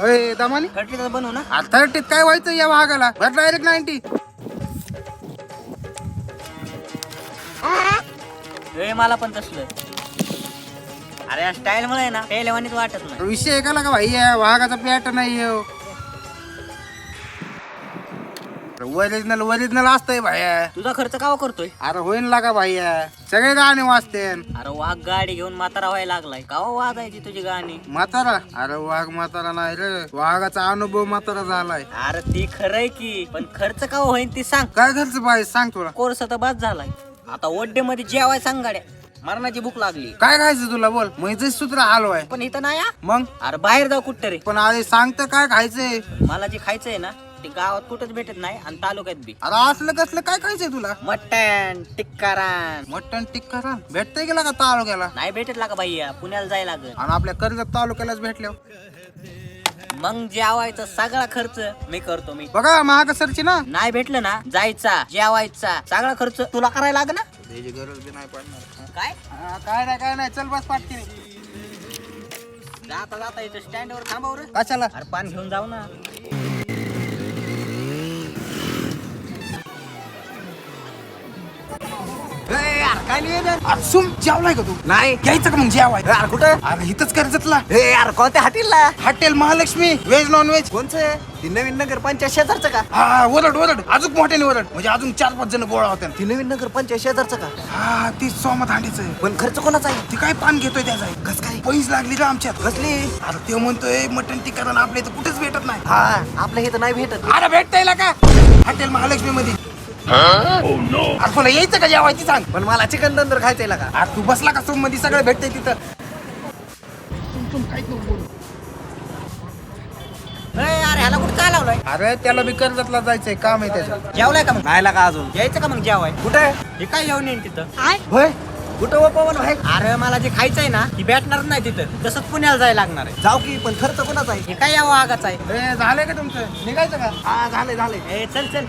अरे दमानी? बनव ना. आता थर्टीत काय व्हायचं या भागाला बट डायरेक्ट नाईन्टी हे मला पण तसलं. अरे स्टाईल मुळे ना पहिल्यावानीच वाटत नाही. विषय आहे का भाई या वाघाचा पॅट नाही ओरिजिनल ओरिजिनल असतंय भाया तुझा खर्च कावा करतोय? अरे होईन लागा भाईया सगळे गाणे वाचते अरे वाघ गाडी घेऊन म्हातारा व्हायला लागलाय. कावा वाजायची तुझी गाणी? म्हातारा? अरे वाघ म्हातारा नाही रे. वाघाचा अनुभव म्हातारा झालाय. अरे ती खरंय की पण खर्च कावा होईन ती सांग. काय घरचं भाई? सांग तुला कोर्स तर बाद झालाय. आता ओड्डे मध्ये जेवाय सांग गाड्या. मरणाची भूक लागली. काय खायचं तुला बोल? म्हणजे सूत्र आलो आहे. पण इथं नाही हा. मग? अरे बाहेर जाऊ कुठं रे? पण अरे सांगतं काय खायचंय? मला जे खायचंय ना ते गावात कुठंच भेटत नाही आणि तालुक्यात बी. अरे असलं कसलं काय खायचंय तुला? मटण टिक्कारान. मटण टिक्का भेटतंय गेला का तालुक्याला? नाही भेटत लागा भैया पुण्याला जायला लागल आणि आपल्या कर्जत तालुक्यालाच भेटल्या मग जेवायचा सगळा खर्च मी करतो मी. बघा महाग सरची ना? नाही भेटलं ना जायचा जेवायचा सगळा खर्च तुला करायला लाग ना? त्याची गरज बी नाही पडणार. काय? हा, काय नाही काय नाही चल बस पाटकी जाता जाता इथं स्टँड वर थांबव रे. कशाला? अरे पान घेऊन जाऊ ना. काय निवेदन जेवलाय का तू? नाही. घ्यायचं का मग जेवाय? कुठं? अरे इथंच कर्जतला. हे यार कोणत्या हाटीला hotel Mahalaxmi veg non veg कोणचं? ती नवीन नगर पंचायत शेजारचं का? हा ओरड ओरड अजून मोठ्याने ओरड म्हणजे अजून चार पाच जण गोळा होत्या ती नवीन नगर पंचायत शेजारचं का? हा ती सोमत हांडीच आहे. पण खर्च कोणाचा आहे? ती काय पान घेतोय त्याचा कस काय? पैस लागली का आमच्यात. कसली? अरे ते म्हणतोय मटन टिक्का आपल्या इथं कुठेच भेटत नाही. हा आपल्या इथं नाही भेटत. अरे भेटता का? हॉटेल महालक्ष्मी मध्ये अरे तुला यायचं का जेवायची सांग? पण मला चिकन तंदूर खायचंय का अरे तू बसला का सोममध्ये सगळं भेटतंय तिथं. ए, अरे ह्याला कुठं काय लावलंय अरे त्याला बी कर्जतला जायचंय काम आहे त्याचं. जेवलाय का मग? नाही का अजून. यायचं का मग जेवाय? कुठे? हे काय येऊन येईन तिथं? होय? कुठं व पवन भाई अरे मला जे खायचंय ना ती भेटणार नाही तिथं. तसंच पुण्याला जायला लागणार आहे. जाऊ की पण खर्च कोणाचा आहे? हे काय यावं आगाच आहे? ए, झालंय का तुमचं? निघायचं का? हा झालंय झालंय. ए चल चल.